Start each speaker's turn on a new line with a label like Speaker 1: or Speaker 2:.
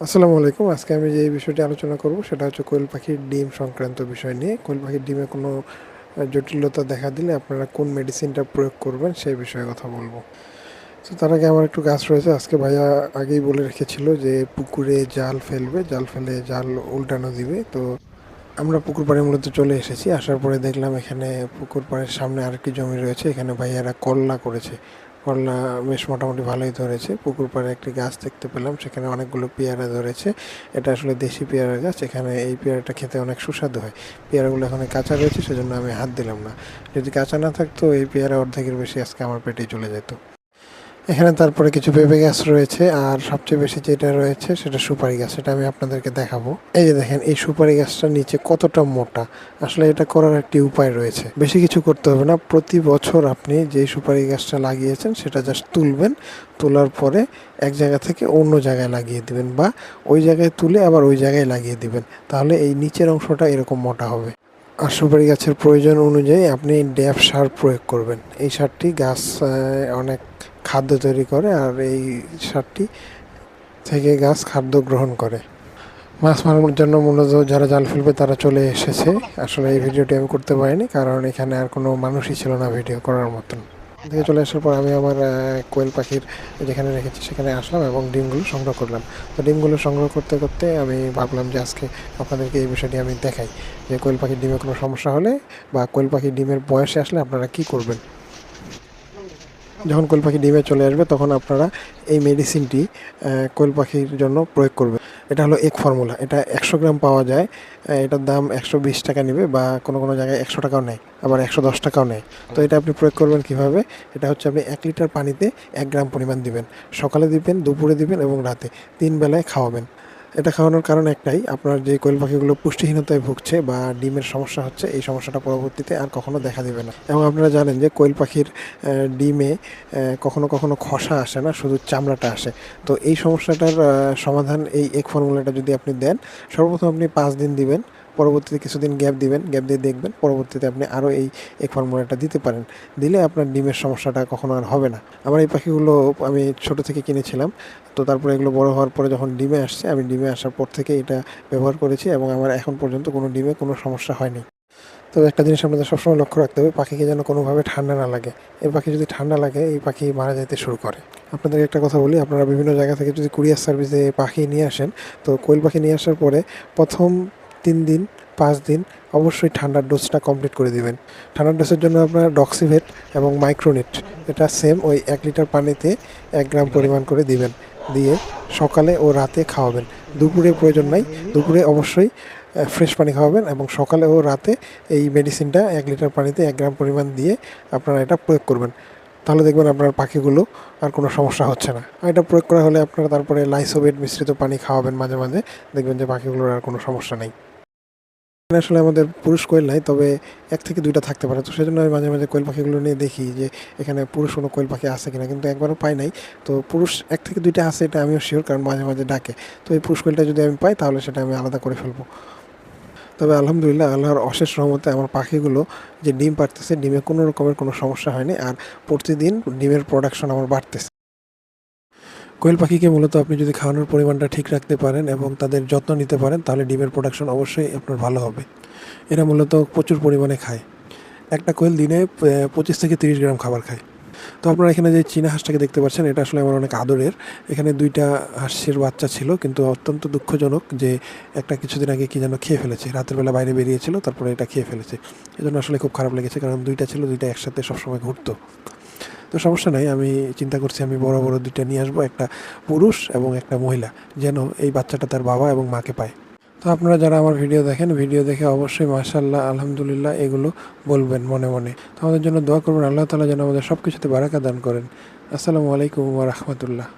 Speaker 1: আসসালামু আলাইকুম। আজকে আমি যে বিষয়টি আলোচনা করব, সেটা হচ্ছে কোয়েল পাখির ডিম সংক্রান্ত বিষয় নিয়ে। কোয়েল পাখির ডিমে কোনো জটিলতা দেখা দিলে আপনারা কোন মেডিসিনটা প্রয়োগ করবেন সেই বিষয়ে কথা বলব। তো তার আগে আমার একটু গাছ রয়েছে। আজকে ভাইয়া আগেই বলে রেখেছিল যে পুকুরে জাল ফেলবে, জাল ফেলে জাল উল্টানো দিবে। তো আমরা পুকুর পাড়ে মূলত চলে এসেছি। আসার পরে দেখলাম এখানে পুকুর পাড়ের সামনে আরেকটি জমি রয়েছে। এখানে ভাইয়ারা করলা করেছে। করলা বেশ মোটামুটি ভালোই ধরেছে। পুকুর পাড়ে একটি গাছ দেখতে পেলাম, সেখানে অনেকগুলো পেয়ারা ধরেছে। এটা আসলে দেশি পেয়ারা গাছ, এখানে এই পেয়ারাটা খেতে অনেক সুস্বাদু হয়। পেয়ারাগুলো এখানে কাঁচা রয়েছে, সেজন্য আমি হাত দিলাম না। যদি কাঁচা না থাকতো, এই পেয়ারা অর্ধেকের বেশি আজকে আমার পেটে চলে যেত। এখানে তারপরে কিছু পেঁপে গাছ রয়েছে, আর সবচেয়ে বেশি যেটা রয়েছে সেটা সুপারি গাছ, সেটা আমি আপনাদেরকে দেখাবো। এই যে দেখেন, এই সুপারি গাছটার নিচে কতটা মোটা, আসলে এটা করার একটি উপায় রয়েছে। বেশি কিছু করতে হবে না, প্রতি বছর আপনি যে সুপারি গাছটা লাগিয়েছেন সেটা জাস্ট তুলবেন, তোলার পরে এক জায়গা থেকে অন্য জায়গায় লাগিয়ে দিবেন, বা ওই জায়গায় তুলে আবার ওই জায়গায় লাগিয়ে দিবেন, তাহলে এই নিচের অংশটা এরকম মোটা হবে। আর সুপারি গাছের প্রয়োজন অনুযায়ী আপনি ড্যাপ সার প্রয়োগ করবেন। এই সারটি গাছ অনেক খাদ্য তৈরি করে আর এই সারটি থেকে গাছ খাদ্য গ্রহণ করে। মাছ মারার জন্য মূলত যারা জাল ফেলবে তারা চলে এসেছে। আসলে এই ভিডিওটি আমি করতে পারিনি কারণ এখানে আর কোনো মানুষই ছিল না ভিডিও করার মতন। থেকে চলে আসার পর আমি আমার কোয়েল পাখির যেখানে রেখেছি সেখানে আসলাম এবং ডিমগুলো সংগ্রহ করলাম। তো ডিমগুলো সংগ্রহ করতে করতে আমি ভাবলাম যে আজকে আপনাদেরকে এই বিষয়টি আমি দেখাই যে কোয়েল পাখির ডিমে কোনো সমস্যা হলে বা কোয়েল পাখির ডিমের বয়সে আসলে আপনারা কি করবেন। যখন কোয়েল পাখি ডিমে চলে আসবে, তখন আপনারা এই মেডিসিনটি কোয়েল পাখির জন্য প্রয়োগ করবেন। এটা হলো এক ফর্মুলা এটা একশো গ্রাম পাওয়া যায় এটার দাম একশো বিশ টাকা নেবে বা কোনো কোনো জায়গায় একশো টাকাও নেয়, আবার একশো দশ টাকাও নেয়। তো এটা আপনি প্রয়োগ করবেন কীভাবে? এটা হচ্ছে আপনি এক লিটার পানিতে এক গ্রাম পরিমাণ দিবেন। সকালে দিবেন, দুপুরে দিবেন এবং রাতে তিন বেলায় খাওয়াবেন। এটা খাওয়ানোর কারণ একটাই, আপনার যে কোয়েল পাখিগুলো পুষ্টিহীনতায় ভুগছে বা ডিমের সমস্যা হচ্ছে, এই সমস্যাটা পরবর্তীতে আর কখনো দেখা দেবে না। এবং আপনারা জানেন যে কোয়েল পাখির ডিমে কখনো কখনো খসা আসে না, শুধু চামড়াটা আসে। তো এই সমস্যাটার সমাধান এই এক ফর্মুলাটা যদি আপনি দেন, সর্বপ্রথম আপনি পাঁচ দিন দিবেন। পরবর্তীতে কিছুদিন গ্যাপ দিবেন গ্যাপ দিয়ে দেখবেন, পরবর্তীতে আপনি আরও এই এক ফর্মুলাটা দিতে পারেন। দিলে আপনার ডিমের সমস্যাটা কখনো আর হবে না। আমার এই পাখিগুলো আমি ছোট থেকে কিনেছিলাম, তো তারপরে এগুলো বড় হওয়ার পরে যখন ডিমে আসছে, আমি ডিমে আসার পর থেকে এটা ব্যবহার করেছি এবং আমার এখন পর্যন্ত কোনো ডিমে কোনো সমস্যা হয়নি। তবে একটা জিনিস আপনাদের সবসময় লক্ষ্য রাখতে হবে, পাখিকে যেন কোনোভাবে ঠান্ডা না লাগে। এই পাখি যদি ঠান্ডা লাগে, এই পাখি মারা যেতে শুরু করে। আপনাদেরকে একটা কথা বলি, আপনারা বিভিন্ন জায়গা থেকে যদি কুরিয়ার সার্ভিসে পাখি নিয়ে আসেন, তো কোয়েল পাখি নিয়ে আসার পরে প্রথম তিন দিন, পাঁচ দিন অবশ্যই ঠান্ডার ডোজটা কমপ্লিট করে দিবেন। ঠান্ডার ডোজের জন্য আপনার ডক্সিভেট এবং মাইক্রোনেট এটা সেম ওই এক লিটার পানিতে এক গ্রাম পরিমাণ করে দিবেন। দিয়ে সকালে ও রাতে খাওয়াবেন। দুপুরে প্রয়োজন নাই। দুপুরে অবশ্যই ফ্রেশ পানি খাওয়াবেন এবং সকালে ও রাতে এই মেডিসিনটা এক লিটার পানিতে এক গ্রাম পরিমাণ দিয়ে আপনারা এটা প্রয়োগ করবেন। তাহলে দেখবেন আপনার পাখিগুলো আর কোনো সমস্যা হচ্ছে না। আর এটা প্রয়োগ করা হলে আপনারা তারপরে লাইসোবেট মিশ্রিত পানি খাওয়াবেন মাঝে মাঝে। দেখবেন যে পাখিগুলোর আর কোনো সমস্যা নেই। আসলে আমাদের পুরুষ কোয়েল নাই, তবে এক থেকে দুইটা থাকতে পারে। তো সেজন্য আমি মাঝে মাঝে কোয়েল পাখিগুলো নিয়ে দেখি যে এখানে পুরুষ কোনো কোয়েল পাখি আছে কিনা, কিন্তু একবারও পাই নাই। তো পুরুষ এক থেকে দুইটা আছে এটা আমিও শিওর কারণ মাঝে মাঝে ডাকে। তো এই পুরুষ কোয়েলটা যদি আমি পাই, তাহলে সেটা আমি আলাদা করে ফেলব। তবে আলহামদুলিল্লাহ, আল্লাহর অশেষ রহমতে আমার পাখিগুলো যে ডিম পারতেছে ডিমে কোনো রকমের কোনো সমস্যা হয়নি। আর প্রতিদিন ডিমের প্রোডাকশন আমার বাড়তেছে। কোয়েল পাখিকে মূলত আপনি যদি খাওয়ানোর পরিমাণটা ঠিক রাখতে পারেন এবং তাদের যত্ন নিতে পারেন, তাহলে ডিমের প্রোডাকশন অবশ্যই আপনার ভালো হবে। এরা মূলত প্রচুর পরিমাণে খায়। একটা কোয়েল দিনে পঁচিশ থেকে তিরিশ গ্রাম খাবার খায়। তো আপনারা এখানে যে চীনা হাঁসটাকে দেখতে পাচ্ছেন, এটা আসলে আমার অনেক আদরের। এখানে দুইটা হাঁসের বাচ্চা ছিল, কিন্তু অত্যন্ত দুঃখজনক যে একটা কিছুদিন আগে কি যেন খেয়ে ফেলেছে। রাতের বেলা বাইরে বেরিয়েছিল, তারপরে এটা খেয়ে ফেলেছে। এজন্য আসলে খুব খারাপ লেগেছে, কারণ দুইটা ছিল, দুইটা একসাথে সবসময় ঘুরতো। তো সমস্যা নাই, আমি চিন্তা করছি আমি বড় বড় দুইটা নিয়ে আসব, একটা পুরুষ এবং একটা মহিলা, যেন এই বাচ্চাটা তার বাবা এবং মাকে পায়। তো আপনারা যারা আমার ভিডিও দেখেন, ভিডিও দেখে অবশ্যই মাশাল্লাহ আলহামদুলিল্লাহ এগুলো বলবেন মনে মনে। তো আমাদের জন্য দোয়া করবেন, আল্লাহ তালা যেন আমাদের সব কিছুতে বারাকা দান করেন। আসসালামু আলাইকুম রহমতুল্লাহ।